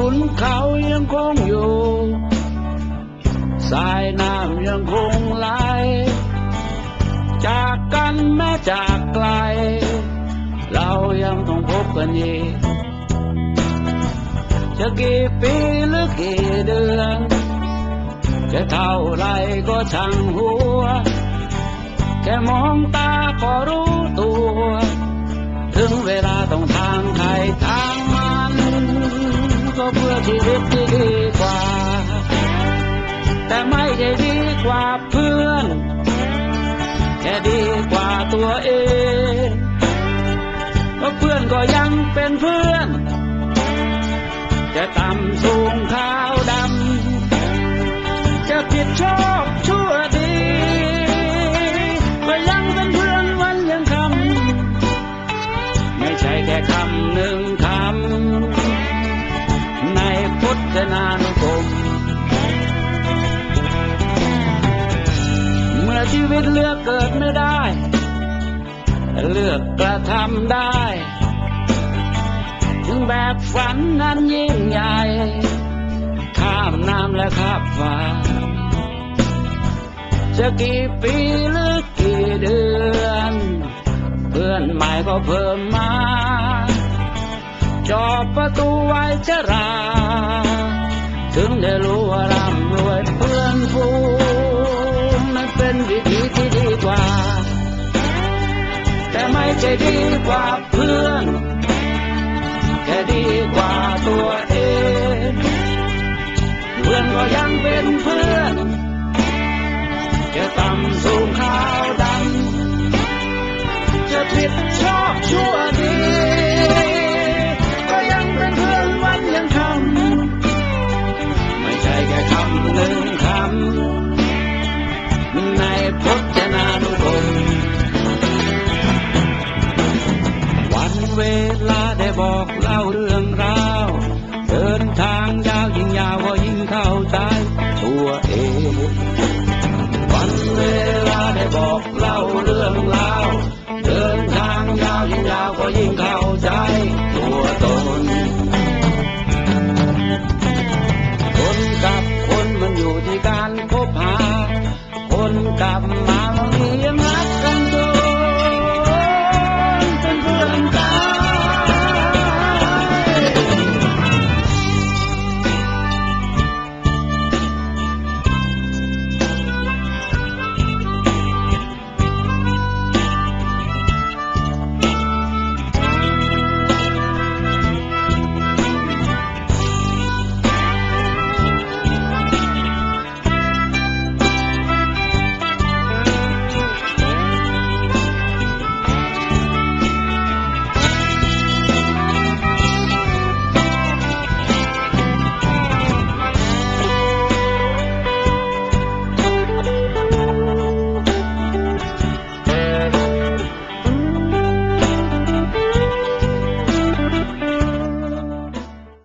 ขุนเขายังคงอยู่สายน้ำยังคงไหล จากกันแม้จากไกล เรายังต้องพบกันอีกจะกี่ปีหรือกี่เดือน จะเท่าไรก็ช่างหัว แค่มองตาก็รู้ตัว ถึงเวลาต้องทางใครท เองเพราะเพื่อนก็ยังเป็นเพื่อน จะต่ำสูงขาวดำ จะผิดชอบชั่วดีก็ยังเป็นเพื่อนวันยังคำ ไม่ใช่แค่คำหนึ่งคำ ในพุทธนานุกรมเมื่อชีวิตเลือกเกิดไม่ได้ เลือกกระทำได้ ถึงแบบฝันนั้นยิ่งใหญ่ ข้ามน้ำและข้ามฟ้า จะกี่ปีหรือกี่เดือน เพื่อนใหม่ก็เพิ่มมา จอบประตูไว้ชรา ถึงได้รู้ว่าร่ำรวยเพื่อนฟู แต่ไม่ใช่ดีกว่าเพื่อนแค่ดีกว่า บอกเล่าเรื่องราว เดินทางยาวยิ่งยาวก็ยิ่งเข้าใจตัวเอง วันเวลาได้บอกเล่าเรื่องราว เดินทางยาวยิ่งยาวก็ยิ่งเข้าใจตัวตน